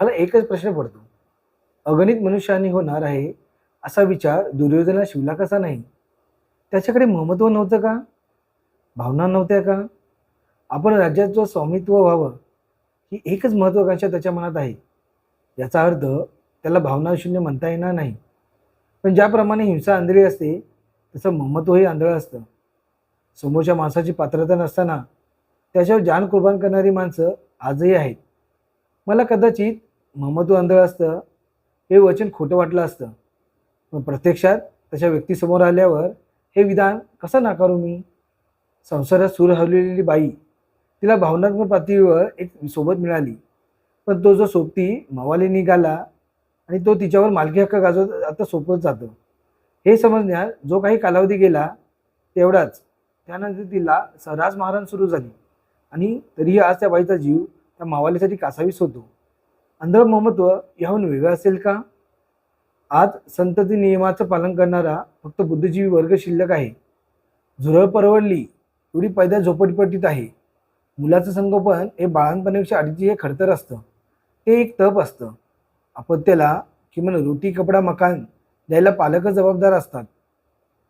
मला एकच प्रश्न पडतो. अगणित मनुष्याने होणार आहे असा विचार दुर्योधना शिवला कसा नाही? त्याच्याकडे महत्त्व नव्हतं का? भावना नव्हत्या का? आपण राज्याचं स्वामित्व व्हावं ही एकच महत्त्वाकांक्षा त्याच्या मनात आहे. याचा अर्थ त्याला भावनाशून्य म्हणता येणार नाही. पण ज्याप्रमाणे हिंसा आंधळी असते तसं महत्त्वही आंधळं असतं. समोरच्या माणसाची पात्रता नसताना त्याच्यावर जान कुर्बान करणारी माणसं आजही आहेत. मला कदाचित महत्त्व आंधळं असतं हे वचन खोटं वाटलं असतं. पण प्रत्यक्षात तशा व्यक्तीसमोर आल्यावर हे विधान कसं नाकारू मी? संसारात सूर हलवलेली बाई तिला भावनात्मक पातळीवर एक सोबत मिळाली. पण तो जो सोबती मवाली निघाला आणि तो तिच्यावर मालकी हक्क गाजवत आता सोपत जातो. हे समजण्यात जो काही कालावधी गेला तेवढाच. त्यानंतर तिला सहरास मारहाण सुरू झाली. आणि तरीही आज त्या बाईचा जीव त्या मावालीसाठी कासावीस होतो. आंधळ याहून वेगळं असेल का? आज संतती नियमाचं पालन करणारा फक्त बुद्धिजीवी वर्ग शिल्लक आहे. झुरळ परवडली एवढी पैदा झोपटपटीत आहे. मुलाचं संगोपन हे बाळांपणापेक्षा अडीची हे खडतर असतं. ते एक तप असतं. अपत्याला किमान रोटी कपडा मकान द्यायला पालकच जबाबदार असतात.